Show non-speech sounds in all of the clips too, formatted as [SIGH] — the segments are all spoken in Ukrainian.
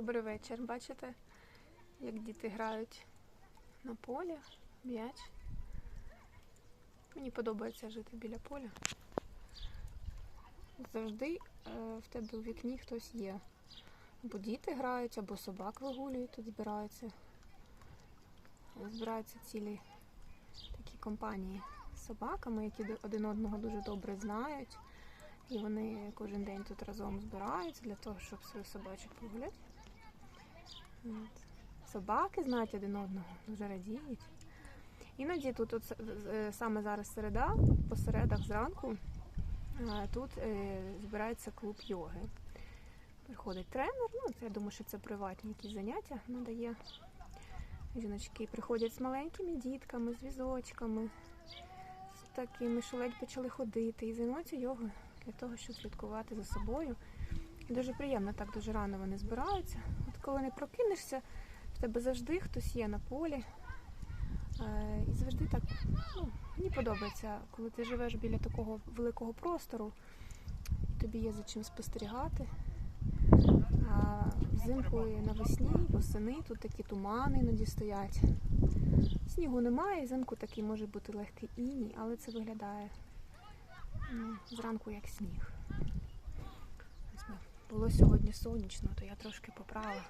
Добрий вечір. Бачите, як діти грають на полі, м'яч. Мені подобається жити біля поля. Завжди е, в тебе у вікні хтось є. Або діти грають, або собак вигулюють, тут збираються. Збираються цілі такі компанії з собаками, які один одного дуже добре знають. І вони кожен день тут разом збираються для того, щоб свою собачок погуляти. Собаки знають один одного, дуже радіють. Іноді тут от, е, саме зараз середа, по середах зранку, е, тут е, збирається клуб йоги. Приходить тренер, ну я думаю, що це приватні якісь заняття надає. Жіночки приходять з маленькими дітками, з візочками, з такими, що ледь почали ходити і займаються йогою для того, щоб слідкувати за собою. І дуже приємно, так дуже рано вони збираються. Коли не прокинешся, в тебе завжди хтось є на полі. Е, І завжди так, ну, мені подобається, коли ти живеш біля такого великого простору, тобі є за чим спостерігати. А взимку і навесні, восени тут такі тумани іноді стоять. Снігу немає, взимку такий може бути легкий іній, але це виглядає ну, зранку як сніг. Було сьогодні сонячно, то я трошки поправила.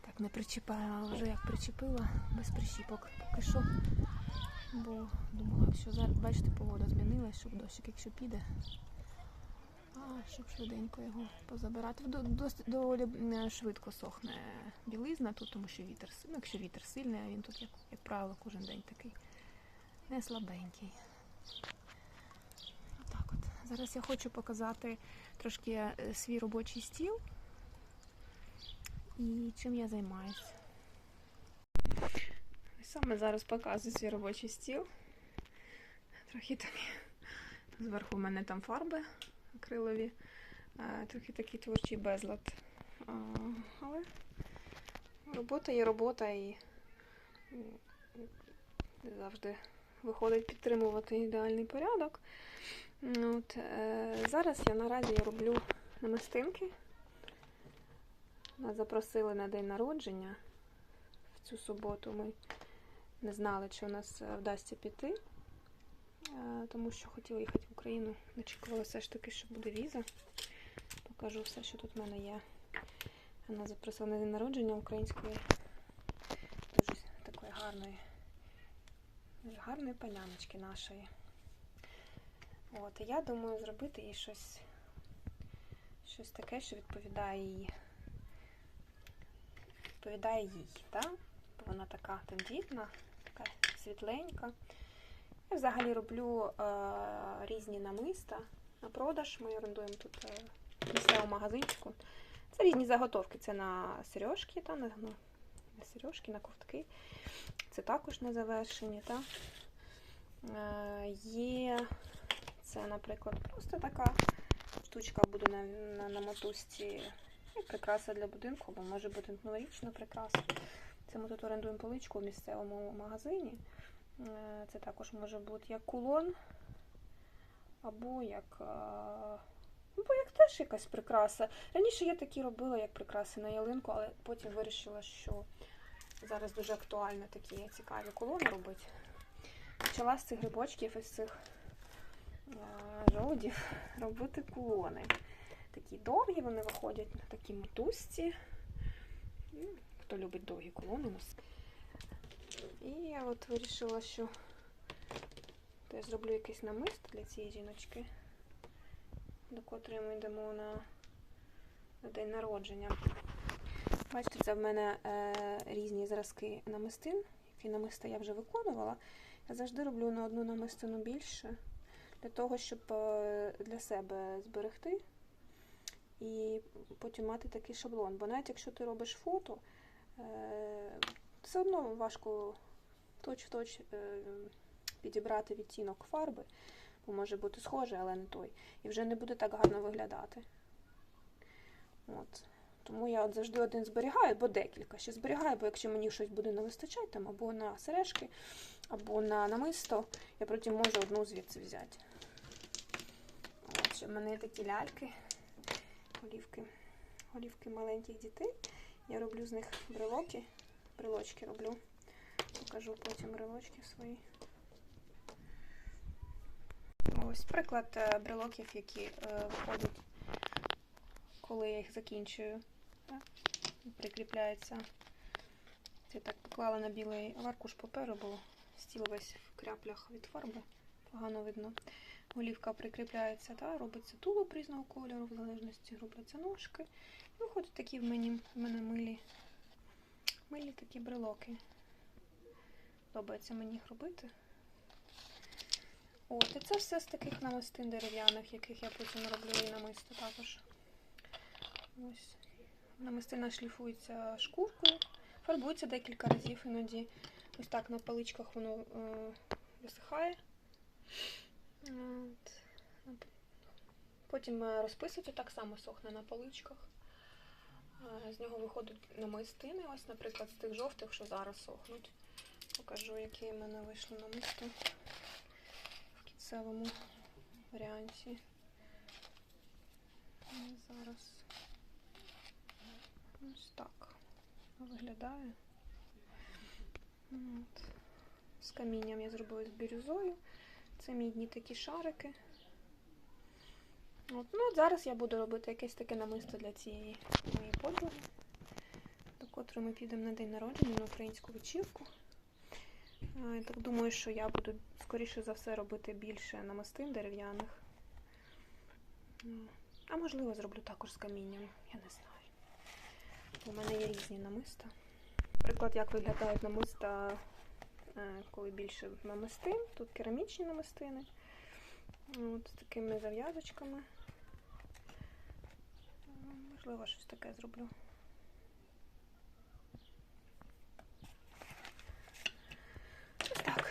Так не причіпаю, а вже як причепила, без прищіпок поки що. Бо думала, що зараз, бачите, погода змінилась, щоб дощик, якщо піде. А, щоб швиденько його позабирати. До- дос- Доволі швидко сохне білизна тут, тому що вітер. Ну, якщо вітер сильний, а він тут, як, як правило, кожен день такий не слабенький. Зараз я хочу показати трошки е, свій робочий стіл і чим я займаюся. Саме зараз показую свій робочий стіл. Трохи такі. Зверху в мене там фарби акрилові, е, трохи такий творчий безлад. Але робота є робота і завжди виходить підтримувати ідеальний порядок. Ну, От, е, зараз я наразі роблю намистинки. Нас запросили на день народження. В цю суботу ми не знали, чи у нас е, вдасться піти, е, тому що хотіли їхати в Україну. Очікували все ж таки, що буде віза. Покажу все, що тут в мене є. Вона запросила на день народження української дуже такої гарної, дуже гарної паняночки нашої. От, і я думаю зробити їй щось, щось таке, що відповідає їй. Відповідає їй, так? Бо вона така тендітна, така світленька. Я взагалі роблю е, різні намиста на продаж. Ми орендуємо тут е, місцевому магазинчику. Це різні заготовки. Це на сережки, та, на, на сережки, на ковтки. Це також на завершення. Та. Е, є це, наприклад, просто така штучка буде на, на, на мотузці. Прикраса для будинку, або може бути новорічна прикраса. Це ми тут орендуємо поличку в місцевому магазині. Е, Це також може бути як кулон, або як, е, або як теж якась прикраса. Раніше я такі робила як прикраси на ялинку, але потім вирішила, що зараз дуже актуально такі цікаві кулони робити. Почала з цих грибочків із цих е, жолудів [LAUGHS] робити кулони. Такі довгі, вони виходять на такій мотузці. Ну, Хто любить довгі колони. І я от вирішила, що то я зроблю якийсь намист для цієї жіночки, до котрої ми йдемо на, на день народження. Бачите, це в мене е, різні зразки намистин, які намиста я вже виконувала. Я завжди роблю на одну намистину більше, для того, щоб е, для себе зберегти і потім мати такий шаблон. Бо навіть якщо ти робиш фото, е, все одно важко точ-в-точ е, підібрати відтінок фарби, бо може бути схоже, але не той. І вже не буде так гарно виглядати. От. Тому я от завжди один зберігаю, або декілька. Ще зберігаю, бо якщо мені щось буде не вистачати, там, або на сережки, або на намисто, я потім можу одну звідси взяти. От, в мене такі ляльки, голівки, голівки маленьких дітей. Я роблю з них брелоки. Брелочки роблю. Покажу потім брелочки свої. Ось приклад е, брелоків, які е, виходять, коли я їх закінчую. Прикріпляється. Це так поклала на білий аркуш паперу, бо стіл весь в кряплях від фарби. Погано видно. Голівка прикріпляється, та, робиться тулуб різного кольору, в залежності робляться ножки. І виходять такі в мені, в мене милі, милі такі брелоки. Подобається мені їх робити. От, і це все з таких намистин дерев'яних, яких я потім роблю і намисто також. Ось. Намистина шліфується шкуркою, фарбується декілька разів іноді. Ось так на паличках воно е, висихає. От. Потім е, розписується так само сохне на паличках. Е, З нього виходять намистини. Ось, наприклад, з тих жовтих, що зараз сохнуть. Покажу, які в мене вийшли намисто в кінцевому варіанті. І зараз ось так виглядає. От. З камінням я зробила з бірюзою. Це мідні такі шарики. От. Ну, от зараз я буду робити якесь таке намисто для цієї моєї подруги, до котрої ми підемо на день народження на українську вечірку. Я так думаю, що я буду, скоріше за все, робити більше намистин дерев'яних. А можливо, зроблю також з камінням, я не знаю. У мене є різні намиста. Наприклад, як виглядають намиста, е, коли більше намистин. Тут керамічні намистини. От, з такими зав'язочками. Можливо, щось таке зроблю. Ось так.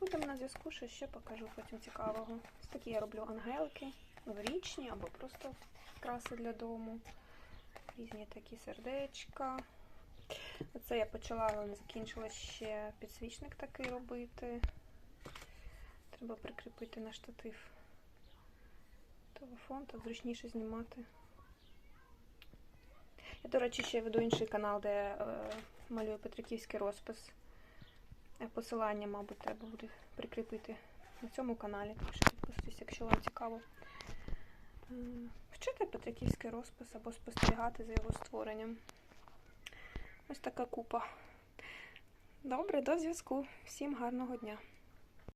Ну, будемо на зв'язку, що ще покажу потім цікавого. Ось такі я роблю ангелки, новорічні або просто краси для дому. Різні такі сердечка. Оце я почала, але не закінчила ще підсвічник такий робити. Треба прикріпити на штатив телефон, так зручніше знімати. Я, до речі, ще веду інший канал, де е, малюю Петриківський розпис. Е, Посилання, мабуть, треба буде прикріпити на цьому каналі. Так що підписуйтесь, якщо вам цікаво. Вчити Петриківський розпис або спостерігати за його створенням. Ось така купа. Добре, до зв'язку. Всім гарного дня.